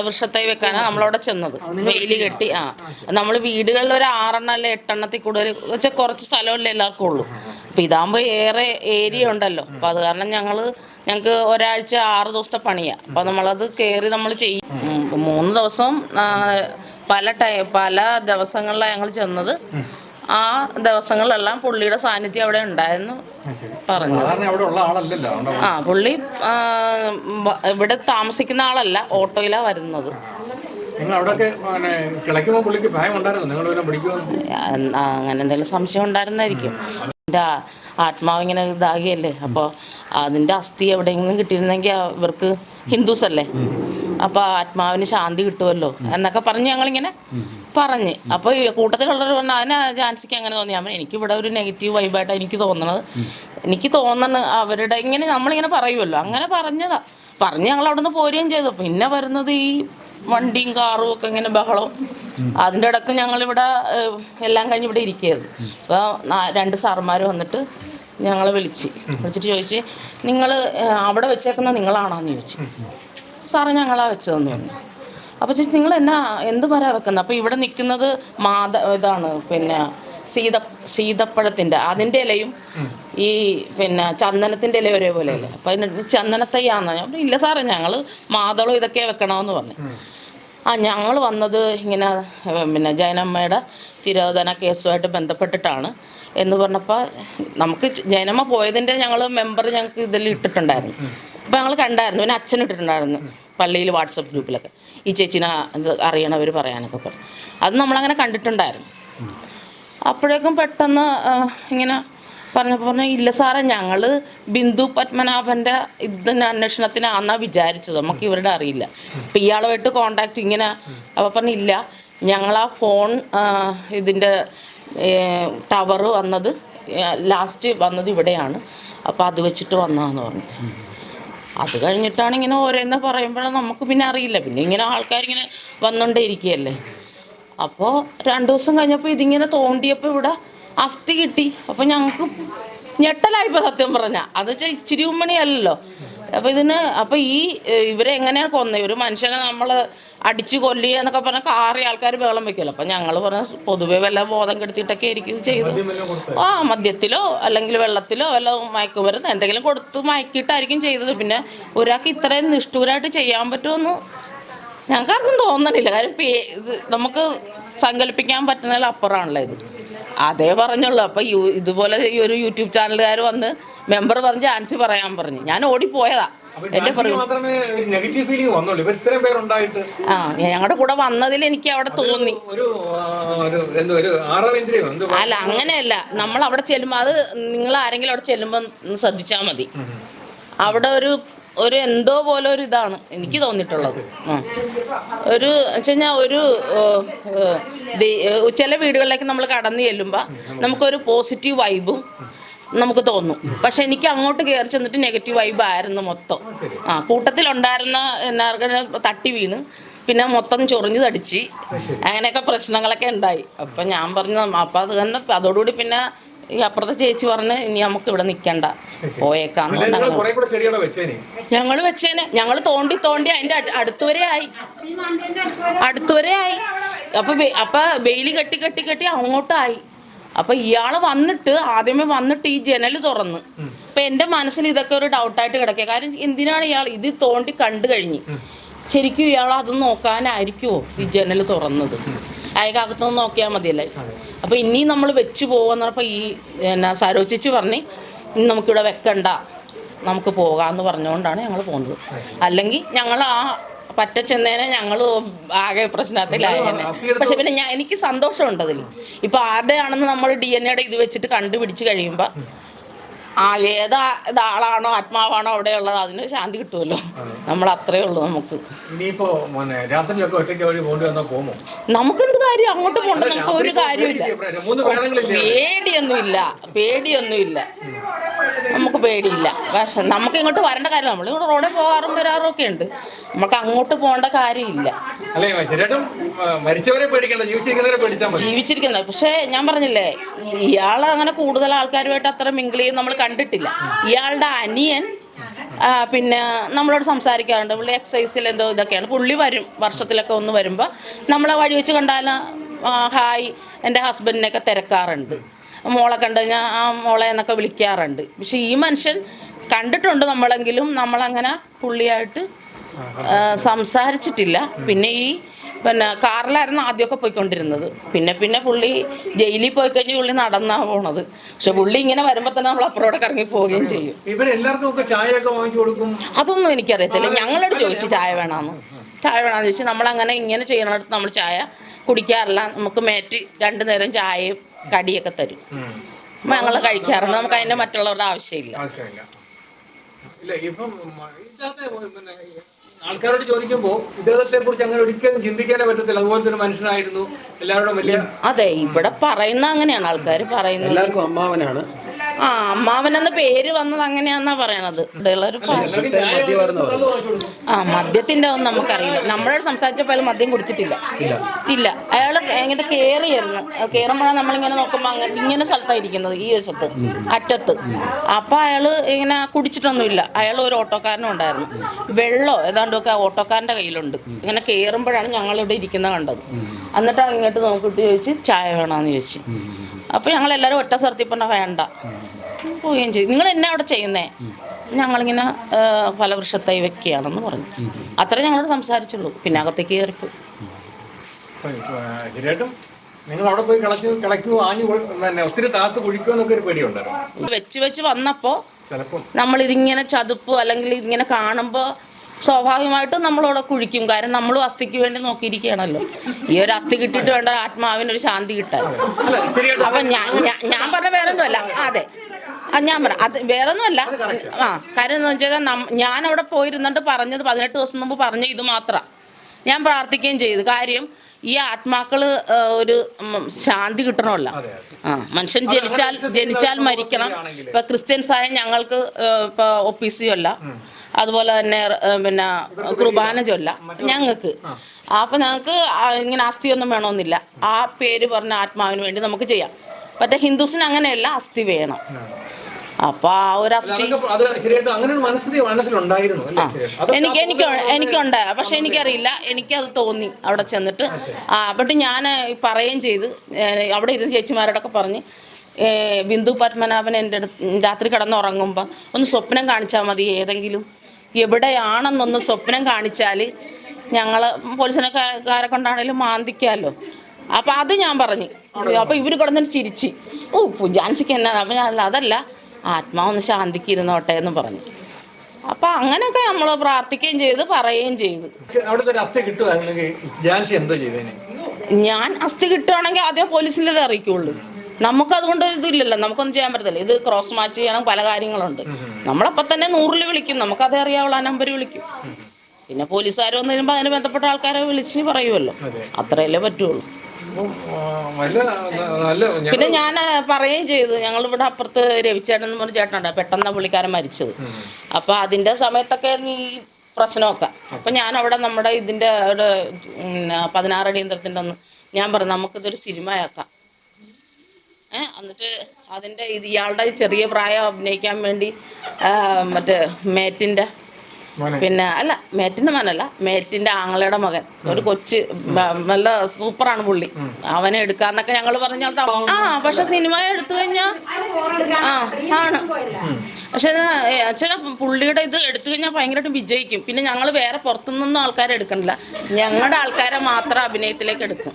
വൃക്ഷത്തൈ വെക്കാനാണ് നമ്മളവിടെ ചെന്നത്. വെയിൽ കെട്ടി ആ. നമ്മൾ വീടുകളിൽ ഒരു ആറെണ്ണം അല്ലെ എട്ടെണ്ണത്തിൽ കൂടുതൽ വെച്ചാൽ കുറച്ച് സ്ഥലമല്ലേ എല്ലാവർക്കും ഉള്ളൂ. അപ്പം ഇതാകുമ്പോൾ ഏറെ ഏരിയ ഉണ്ടല്ലോ. അപ്പം അത് കാരണം ഞങ്ങൾ ഞങ്ങൾക്ക് ഒരാഴ്ച ആറ് ദിവസത്തെ പണിയാണ് അപ്പം നമ്മളത് കയറി നമ്മൾ ചെയ്യും. മൂന്ന് ദിവസം പല ടൈ പല ദിവസങ്ങളിലാണ് ഞങ്ങൾ ചെന്നത്. ആ ദിവസങ്ങളിലെല്ലാം പുള്ളിയുടെ സാന്നിധ്യം അവിടെ ഉണ്ടായിരുന്നു പറഞ്ഞു. ആ പുള്ളി ഇവിടെ താമസിക്കുന്ന ആളല്ല ഓട്ടോയിലാ വരുന്നത്. അങ്ങനെ എന്തെങ്കിലും സംശയം ഉണ്ടായിരുന്നായിരിക്കും. എന്റെ ആത്മാവ് ഇങ്ങനെ ഇതാകിയല്ലേ? അപ്പോൾ അതിന്റെ അസ്ഥി എവിടെയെങ്കിലും കിട്ടിയിരുന്നെങ്കിൽ ഇവർക്ക് ഹിന്ദുസ് അല്ലേ അപ്പോൾ ആത്മാവിന് ശാന്തി കിട്ടുമല്ലോ എന്നൊക്കെ പറഞ്ഞ് ഞങ്ങളിങ്ങനെ പറഞ്ഞ്. അപ്പൊ കൂട്ടത്തിലുള്ളവർ പറഞ്ഞു അതിന് ജാൻസിക്ക് അങ്ങനെ തോന്നി. ഞാൻ എനിക്ക് ഇവിടെ ഒരു നെഗറ്റീവ് വൈബായിട്ട് എനിക്ക് തോന്നണത്. എനിക്ക് തോന്നണ അവരുടെ ഇങ്ങനെ നമ്മളിങ്ങനെ പറയുമല്ലോ അങ്ങനെ പറഞ്ഞതാ. പറഞ്ഞ് ഞങ്ങൾ അവിടെ നിന്ന് പോരുകയും ചെയ്തു. പിന്നെ വരുന്നത് ഈ വണ്ടിയും കാറും ഒക്കെ ഇങ്ങനെ ബഹളവും. അതിന്റെ ഇടയ്ക്ക് ഞങ്ങളിവിടെ എല്ലാം കഴിഞ്ഞ് ഇവിടെ ഇരിക്കുകയായിരുന്നു. അപ്പോൾ രണ്ട് സാറുമാർ വന്നിട്ട് ഞങ്ങളെ വിളിച്ച് വിളിച്ചിട്ട് ചോദിച്ച് നിങ്ങൾ അവിടെ വെച്ചേക്കുന്ന നിങ്ങളാണോന്ന് ചോദിച്ചു. സാറ് ഞങ്ങളാ വെച്ചതെന്ന് പറഞ്ഞു. അപ്പോൾ ചേച്ചി നിങ്ങൾ എന്നാ എന്ത് പറയാ വെക്കുന്നത് അപ്പോൾ ഇവിടെ നിൽക്കുന്നത് മാത ഇതാണ് പിന്നെ സീത സീതപ്പഴത്തിന്റെ അതിന്റെ ഇലയും ഈ പിന്നെ ചന്ദനത്തിന്റെ ഇല ഒരേപോലെ അല്ലേ അപ്പം അതിന് ചന്ദനത്തയ്യാന്ന്. ഞാൻ ഇല്ല സാറേ ഞങ്ങൾ മാതളം ഇതൊക്കെ വെക്കണമെന്ന് പറഞ്ഞു. ആ ഞങ്ങൾ വന്നത് ഇങ്ങനെ പിന്നെ ജയനമ്മയുടെ തിരോധന കേസുമായിട്ട് ബന്ധപ്പെട്ടിട്ടാണ് എന്ന് പറഞ്ഞപ്പോൾ നമുക്ക് ജയനമ്മ പോയതിന്റെ ഞങ്ങൾ മെമ്പർ ഞങ്ങൾക്ക് ഇതിൽ ഇട്ടിട്ടുണ്ടായിരുന്നു. അപ്പോൾ ഞങ്ങൾ കണ്ടായിരുന്നു പിന്നെ അച്ഛൻ ഇട്ടിട്ടുണ്ടായിരുന്നു പള്ളിയിൽ വാട്സപ്പ് ഗ്രൂപ്പിലൊക്കെ. ഈ ചേച്ചിനെ അറിയണവർ പറയാനൊക്കെ പറഞ്ഞു അത് നമ്മളങ്ങനെ കണ്ടിട്ടുണ്ടായിരുന്നു. അപ്പോഴേക്കും പെട്ടെന്ന് ഇങ്ങനെ പറഞ്ഞപ്പോൾ പറഞ്ഞു ഇല്ല സാറേ ഞങ്ങൾ ബിന്ദു പത്മനാഭന്റെ ഇതിന് അന്വേഷണത്തിനാന്നാ വിചാരിച്ചത്. നമുക്ക് ഇവരുടെ അറിയില്ല. അപ്പം ഇയാളുമായിട്ട് കോണ്ടാക്ട് ഇങ്ങനെ അപ്പോൾ പറഞ്ഞു ഇല്ല ഞങ്ങളാ ഫോൺ ഇതിന്റെ ടവർ വന്നത് ലാസ്റ്റ് വന്നത് ഇവിടെയാണ്. അപ്പോൾ അത് വെച്ചിട്ട് വന്നതെന്ന് പറഞ്ഞു. അത് കഴിഞ്ഞിട്ടാണ് ഇങ്ങനെ ഓരോന്ന് പറയുമ്പോഴും നമുക്ക് പിന്നെ അറിയില്ല. പിന്നെ ഇങ്ങനെ ആൾക്കാരിങ്ങനെ വന്നുകൊണ്ടേ ഇരിക്കുകയല്ലേ അപ്പോൾ രണ്ട് ദിവസം കഴിഞ്ഞപ്പോൾ ഇതിങ്ങനെ തോണ്ടിയപ്പോൾ ഇവിടെ അസ്ഥി കിട്ടി. അപ്പോൾ ഞങ്ങൾക്ക് ഞെട്ടലായിപ്പോൾ സത്യം പറഞ്ഞാൽ അത് വെച്ചാൽ ഇച്ചിരി ഉമ്മണിയല്ലല്ലോ. അപ്പോൾ ഇതിന് അപ്പോൾ ഈ ഇവരെ എങ്ങനെയാണ് കൊന്നത് ഒരു മനുഷ്യനെ നമ്മൾ അടിച്ചു കൊല്ലുക എന്നൊക്കെ പറഞ്ഞാൽ കാറി ആൾക്കാർ ബഹളം വെക്കുമല്ലോ അപ്പം ഞങ്ങൾ പറഞ്ഞ പൊതുവെ വല്ല ബോധം കെടുത്തിട്ടൊക്കെ ആയിരിക്കും ചെയ്ത്. ചെയ്തത് ആ മദ്യത്തിലോ അല്ലെങ്കിൽ വെള്ളത്തിലോ വല്ല മയക്കുമരുന്ന് എന്തെങ്കിലും കൊടുത്ത് മയക്കിയിട്ടായിരിക്കും ചെയ്തത്. പിന്നെ ഒരാൾക്ക് ഇത്രയും നിഷ്ഠൂരായിട്ട് ചെയ്യാൻ പറ്റുമെന്ന് ഞങ്ങൾക്കാർക്കും തോന്നണില്ല. കാര്യം നമുക്ക് സങ്കല്പിക്കാൻ പറ്റുന്നതിൽ അപ്പുറമാണല്ലോ ഇത്. അതേ പറഞ്ഞുള്ളൂ. അപ്പം യൂ ഇതുപോലെ ഈ ഒരു യൂട്യൂബ് ചാനലുകാർ വന്ന് മെമ്പർ പറഞ്ഞ് ആൻസി പറയാൻ പറഞ്ഞു. ഞാൻ ഓടിപ്പോയതാ എന്റെ ആ ഞങ്ങളുടെ കൂടെ വന്നതിൽ എനിക്ക് അവിടെ തോന്നി. അല്ല അങ്ങനെയല്ല. നമ്മൾ അവിടെ ചെല്ലുമ്പോൾ അത് നിങ്ങൾ ആരെങ്കിലും അവിടെ ചെല്ലുമ്പോൾ ശ്രദ്ധിച്ചാ മതി. അവിടെ ഒരു ഒരു എന്തോ പോലെ ഒരു ഇതാണ് എനിക്ക് തോന്നിയിട്ടുള്ളത്. ഒരു വെച്ചുകഴിഞ്ഞാൽ ഒരു ചില വീടുകളിലേക്ക് നമ്മൾ കടന്നു ചെല്ലുമ്പോൾ നമുക്കൊരു പോസിറ്റീവ് വൈബും നമുക്ക് തോന്നും. പക്ഷെ എനിക്ക് അങ്ങോട്ട് കയറി ചെന്നിട്ട് നെഗറ്റീവ് വൈബ് ആയിരുന്നു മൊത്തം. ആ കൂട്ടത്തിലുണ്ടായിരുന്ന എന്നാർക്കും തട്ടി വീണ്. പിന്നെ മൊത്തം ചൊറിഞ്ഞു തടിച്ച്. അങ്ങനെയൊക്കെ പ്രശ്നങ്ങളൊക്കെ ഉണ്ടായി. അപ്പം ഞാൻ പറഞ്ഞു അപ്പം അത് തന്നെ അതോടുകൂടി പിന്നെ ഈ അപ്പുറത്തെ ചേച്ചി പറഞ്ഞ് ഇനി നമുക്ക് ഇവിടെ നിൽക്കണ്ട പോയേക്കാന്ന് ഞങ്ങൾ വെച്ചേനെ. ഞങ്ങൾ തോണ്ടി തോണ്ടി അതിന്റെ അടുത്തുവരെ ആയി. അടുത്തുവരെ ആയി. അപ്പൊ അപ്പൊ വെയിൽ കെട്ടി കെട്ടി കെട്ടി അങ്ങോട്ടായി. അപ്പൊ ഇയാൾ വന്നിട്ട് ആദ്യമേ വന്നിട്ട് ഈ ജനൽ തുറന്ന്. അപ്പൊ എന്റെ മനസ്സിൽ ഇതൊക്കെ ഒരു ഡൗട്ടായിട്ട് കിടക്കുക. കാരണം എന്തിനാണ് ഇയാൾ ഇത് തോണ്ടി കണ്ടു കഴിഞ്ഞ്? ശരിക്കും ഇയാൾ അത് നോക്കാനായിരിക്കുമോ ഈ ജനൽ തുറന്നത്? അയക്കകത്തുനിന്ന് നോക്കിയാൽ മതിയല്ലേ? അപ്പോൾ ഇനി നമ്മൾ വെച്ച് പോകുന്നപ്പോൾ ഈ എന്നാ സരോചിച്ച് പറഞ്ഞ് ഇനി നമുക്കിവിടെ വെക്കണ്ട. നമുക്ക് പോകാമെന്ന് പറഞ്ഞുകൊണ്ടാണ് ഞങ്ങൾ പോകുന്നത് അല്ലെങ്കിൽ ഞങ്ങൾ ആ പറ്റ ചെന്നേനെ ഞങ്ങൾ ആകെ പ്രശ്നത്തിലായേനെ പക്ഷെ പിന്നെ ഞാൻ എനിക്ക് സന്തോഷമുണ്ട് അതിൽ ഇപ്പൊ ആരുടെയാണെന്ന് നമ്മൾ ഡി എൻ എയുടെ ഇത് വെച്ചിട്ട് കണ്ടുപിടിച്ച് കഴിയുമ്പോൾ ആ ഏത് ഇതാളാണോ ആത്മാവാണോ അവിടെ ഉള്ളത് അതിന് ശാന്തി കിട്ടുമല്ലോ. നമ്മൾ അത്രേ ഉള്ളൂ നമുക്ക്. ഇനിയിപ്പോ രാത്രിയിലൊക്കെ ഒറ്റയ്ക്ക് വഴി പോണ്ടി വന്നാൽ പോകുമോ നമുക്കെന്ത് കാര്യം? അങ്ങോട്ട് പോകണ്ട നമുക്ക് ഒരു കാര്യമില്ല. പേടിയൊന്നുമില്ല പേടിയൊന്നുമില്ല. നമുക്ക് പേടിയില്ല. പക്ഷെ നമുക്ക് ഇങ്ങോട്ട് വരേണ്ട കാര്യം നമ്മൾ ഇങ്ങോട്ട് റോഡിൽ പോകാറും വരാറും ഒക്കെ ഉണ്ട്. നമുക്ക് അങ്ങോട്ട് പോകേണ്ട കാര്യമില്ല. ജീവിച്ചിരിക്കുന്നത് പക്ഷേ ഞാൻ പറഞ്ഞില്ലേ ഇയാൾ അങ്ങനെ കൂടുതൽ ആൾക്കാരുമായിട്ട് അത്ര മിങ്കിൾ ചെയ്യും നമ്മൾ കണ്ടിട്ടില്ല. ഇയാളുടെ അനിയൻ പിന്നെ നമ്മളോട് സംസാരിക്കാറുണ്ട്. പുള്ളി എക്സൈസിൽ എന്തോ ഇതൊക്കെയാണ്. പുള്ളി വരും വർഷത്തിലൊക്കെ ഒന്ന് വരുമ്പോൾ നമ്മളെ വഴി വെച്ച് കണ്ടാൽ ഹായ് എന്റെ ഹസ്ബൻഡിനെയൊക്കെ തിരക്കാറുണ്ട്. മോളെ കണ്ടു കഴിഞ്ഞാൽ ആ മോളെ എന്നൊക്കെ വിളിക്കാറുണ്ട്. പക്ഷെ ഈ മനുഷ്യൻ കണ്ടിട്ടുണ്ട് നമ്മളെങ്കിലും. നമ്മളങ്ങനെ പുള്ളിയായിട്ട് സംസാരിച്ചിട്ടില്ല. പിന്നെ ഈ പിന്നെ കാറിലായിരുന്നു ആദ്യമൊക്കെ പോയിക്കൊണ്ടിരുന്നത്. പിന്നെ പിന്നെ പുള്ളി ജയിലിൽ പോയി കഴിഞ്ഞ് പുള്ളി നടന്നാ പോണത്. പക്ഷെ പുള്ളി ഇങ്ങനെ വരുമ്പോൾ തന്നെ നമ്മൾ അപ്പുറത്തോടെ ഇറങ്ങി പോവുകയും ചെയ്യും. ഇവരെല്ലാവർക്കും ഒക്കെ ചായയൊക്കെ വാങ്ങിച്ചു കൊടുക്കും? അതൊന്നും എനിക്കറിയത്തില്ല. ഞങ്ങളോട് ചോദിച്ചു ചായ വേണമെന്ന് ചായ വേണമെന്ന് ചോദിച്ചു. നമ്മൾ അങ്ങനെ ഇങ്ങനെ ചെയ്യണടുത്ത് നമ്മൾ ചായ കുടിക്കാറില്ല. നമുക്ക് മേറ്റ് രണ്ടു നേരം ചായയും കടിയൊക്കെ തരും. ഞങ്ങൾ കഴിക്കാറുണ്ട്. നമുക്ക് അതിന്റെ മറ്റുള്ളവരുടെ ആവശ്യമില്ല. ഇപ്പം ആൾക്കാരോട് ചോദിക്കുമ്പോൾ ഇദ്ദേഹത്തെ കുറിച്ച് അങ്ങനെ ഒരിക്കലും ചിന്തിക്കാനേ പറ്റത്തില്ല. അതുപോലത്തെ ഒരു മനുഷ്യനായിരുന്നു. എല്ലാവരോടും വലിയ അതെ ഇവിടെ പറയുന്ന അങ്ങനെയാണ്. ആൾക്കാർ പറയുന്നത്. എല്ലാവർക്കും അമ്മാവനാണ്. ആ അമ്മാവനെന്ന് പേര് വന്നത് അങ്ങനെയാന്നാ പറയണത്. ആ മദ്യത്തിന്റെ ഒന്നും നമുക്കറിയില്ല. നമ്മളോട് സംസാരിച്ചപ്പോൾ അയാൾ മദ്യം കുടിച്ചിട്ടില്ല. ഇല്ല. അയാൾ എങ്ങനെ കേറിയായിരുന്നു കയറുമ്പോഴാണ് നമ്മളിങ്ങനെ നോക്കുമ്പോൾ അങ്ങനെ ഇങ്ങനെ സ്ഥലത്തായിരിക്കുന്നത് ഈ വശത്ത് അറ്റത്ത്. അപ്പൊ അയാൾ ഇങ്ങനെ കുടിച്ചിട്ടൊന്നുമില്ല. അയാൾ ഒരു ഓട്ടോക്കാരനും ഉണ്ടായിരുന്നു. വെള്ളോ ഏതാണ്ടൊക്കെ ആ ഓട്ടോക്കാരന്റെ കയ്യിലുണ്ട്. ഇങ്ങനെ കയറുമ്പോഴാണ് ഞങ്ങളിവിടെ ഇരിക്കുന്നത് കണ്ടത്. എന്നിട്ട് ഇങ്ങോട്ട് നോക്കിട്ട് ചോദിച്ച് ചായ വേണമെന്ന് ചോദിച്ചു. അപ്പോൾ ഞങ്ങളെല്ലാവരും ഒറ്റ സ്ഥലത്തിൽ പറഞ്ഞാൽ വേണ്ട. പോവുകയും ചെയ്തു. നിങ്ങൾ എന്നെ അവിടെ ചെയ്യുന്നേ? ഞങ്ങളിങ്ങനെ ഫലവൃക്ഷത്തായി ഫലവൃക്ഷത്തൈ വെക്കുകയാണെന്ന് പറഞ്ഞു. അത്ര ഞങ്ങളോട് സംസാരിച്ചുള്ളൂ. പിന്നെ അകത്തേക്ക് കയറിപ്പോയി നിങ്ങൾ അവിടെ പോയി കിളച്ച് കിളയ്ക്കുമോ ആഞ്ഞു ഒത്തിരി താത്ത് കുഴിക്കുമോ എന്നൊക്കെ ഒരു പേടിയുണ്ടായിരുന്നു വെച്ച് വെച്ച് വന്നപ്പോൾ നമ്മൾ നമ്മളിതിങ്ങനെ ചതുപ്പ് അല്ലെങ്കിൽ ഇങ്ങനെ കാണുമ്പോൾ സ്വാഭാവികമായിട്ടും നമ്മളവിടെ കുഴിക്കും. കാരണം നമ്മൾ അസ്ഥിക്ക് വേണ്ടി നോക്കിയിരിക്കുകയാണല്ലോ. ഈ ഒരു അസ്ഥി കിട്ടിയിട്ട് വേണ്ട ആത്മാവിനൊരു ശാന്തി കിട്ടാൻ. അപ്പൊ ഞാൻ ഞാൻ- പറഞ്ഞ വേറൊന്നുമല്ല. അതെ. ആ, ഞാൻ പറ അത് വേറൊന്നുമല്ല. ആ കാര്യം എന്ന് വെച്ചാൽ ഞാൻ അവിടെ പോയിരുന്നിട്ട് പറഞ്ഞത് പതിനെട്ട് ദിവസം മുമ്പ് പറഞ്ഞ ഇത് മാത്രമാണ് ഞാൻ പ്രാർത്ഥിക്കുകയും ചെയ്തു. കാര്യം ഈ ആത്മാക്കൾ ഒരു ശാന്തി കിട്ടണമല്ല. ആ മനുഷ്യൻ ജനിച്ചാൽ ജനിച്ചാൽ മരിക്കണം. ഇപ്പൊ ക്രിസ്ത്യൻസായ ഞങ്ങൾക്ക് ഞങ്ങൾക്ക് ഒ ഇപ്പൊ സി അല്ല. അതുപോലെ തന്നെ പിന്നെ കുർബാന ചൊല്ല ഞങ്ങൾക്ക്. അപ്പം ഞങ്ങൾക്ക് ഇങ്ങനെ അസ്ഥിയൊന്നും വേണമെന്നില്ല. ആ പേര് പറഞ്ഞ ആത്മാവിന് വേണ്ടി നമുക്ക് ചെയ്യാം. മറ്റേ ഹിന്ദുസിന് അങ്ങനെയല്ല അസ്ഥി വേണം. അപ്പൊ ആ ഒരു അസ്ഥി എനിക്ക് എനിക്ക് എനിക്കുണ്ടായ. പക്ഷെ എനിക്കറിയില്ല. എനിക്കത് തോന്നി അവിടെ ചെന്നിട്ട്. ആ ബട്ട് ഞാൻ പറയുകയും ചെയ്ത് അവിടെ ഇരുന്ന് ചേച്ചിമാരോടൊക്കെ പറഞ്ഞ് ബിന്ദു പത്മനാഭൻ എന്റെ അടുത്ത് രാത്രി കിടന്നുറങ്ങുമ്പോൾ ഒന്ന് സ്വപ്നം കാണിച്ചാൽ മതി ഏതെങ്കിലും. എവിടെയാണെന്നൊന്ന് സ്വപ്നം കാണിച്ചാൽ ഞങ്ങൾ പോലീസിനെക്കാരെ കൊണ്ടാണേലും മാന്തിക്കാമല്ലോ അപ്പം അത് ഞാൻ പറഞ്ഞു. അപ്പം ഇവർ കിടന്നിട്ട് ചിരിച്ച്. ഓ ജാൻസിക്ക് എന്നാ? അപ്പം ഞാൻ അല്ല അതല്ല ആത്മാവൊന്ന് ശാന്തിക്ക് ഇരുന്നോട്ടെ എന്ന് പറഞ്ഞു. അപ്പം അങ്ങനെയൊക്കെ നമ്മൾ പ്രാർത്ഥിക്കുകയും ചെയ്ത് പറയുകയും ചെയ്തു. ഞാൻ അസ്ഥി കിട്ടുവാണെങ്കിൽ ആദ്യം പോലീസിന്റെ അറിയിക്കുള്ളൂ. നമുക്കതുകൊണ്ട് ഒരു ഇതില്ലല്ലോ നമുക്കൊന്നും ചെയ്യാൻ പറ്റത്തില്ല. ഇത് ക്രോസ് മാച്ച് ചെയ്യണം പല കാര്യങ്ങളുണ്ട്. നമ്മളപ്പം തന്നെ നൂറിൽ വിളിക്കും. നമുക്കതേ അറിയാവുള്ള ആ നമ്പർ വിളിക്കും. പിന്നെ പോലീസുകാർ വന്നു കഴിയുമ്പോൾ അതിന് ബന്ധപ്പെട്ട ആൾക്കാരെ വിളിച്ച് പറയുമല്ലോ അത്രയല്ലേ പറ്റുള്ളൂ. പിന്നെ ഞാൻ പറയുകയും ചെയ്തു. ഞങ്ങളിവിടെ അപ്പുറത്ത് രവിച്ചേട്ടൻ എന്ന് പറഞ്ഞ ചേട്ടനുണ്ട്. പെട്ടെന്ന് പുള്ളിക്കാരൻ മരിച്ചത്. അപ്പൊ അതിന്റെ സമയത്തൊക്കെ ഈ പ്രശ്നമൊക്കെ. അപ്പൊ ഞാൻ അവിടെ നമ്മുടെ ഇതിന്റെ ഉം, പതിനാറടി ഒന്ന് ഞാൻ പറഞ്ഞു നമുക്കിതൊരു സിനിമയാക്കാം. എന്നിട്ട് അതിന്റെ ഇത് ഇയാളുടെ ചെറിയ പ്രായം അഭിനയിക്കാൻ വേണ്ടി മറ്റേ മേറ്റിന്റെ പിന്നെ അല്ല മേറ്റിന്റെ മനല്ല മേറ്റിന്റെ ആങ്ങളയുടെ മകൻ. ഒരു കൊച്ച് നല്ല സൂപ്പറാണ് പുള്ളി. അവനെ എടുക്കാന്നൊക്കെ ഞങ്ങൾ പറഞ്ഞാൽ ആ പക്ഷെ സിനിമ എടുത്തു കഴിഞ്ഞാൽ ആ ആണ്. പക്ഷെ ചില പുള്ളിയുടെ ഇത് എടുത്തു കഴിഞ്ഞാൽ ഭയങ്കരമായിട്ട് വിജയിക്കും. പിന്നെ ഞങ്ങൾ വേറെ പുറത്തുനിന്നൊന്നും ആൾക്കാരെ എടുക്കണില്ല. ഞങ്ങളുടെ ആൾക്കാരെ മാത്രം അഭിനയത്തിലേക്ക് എടുക്കും.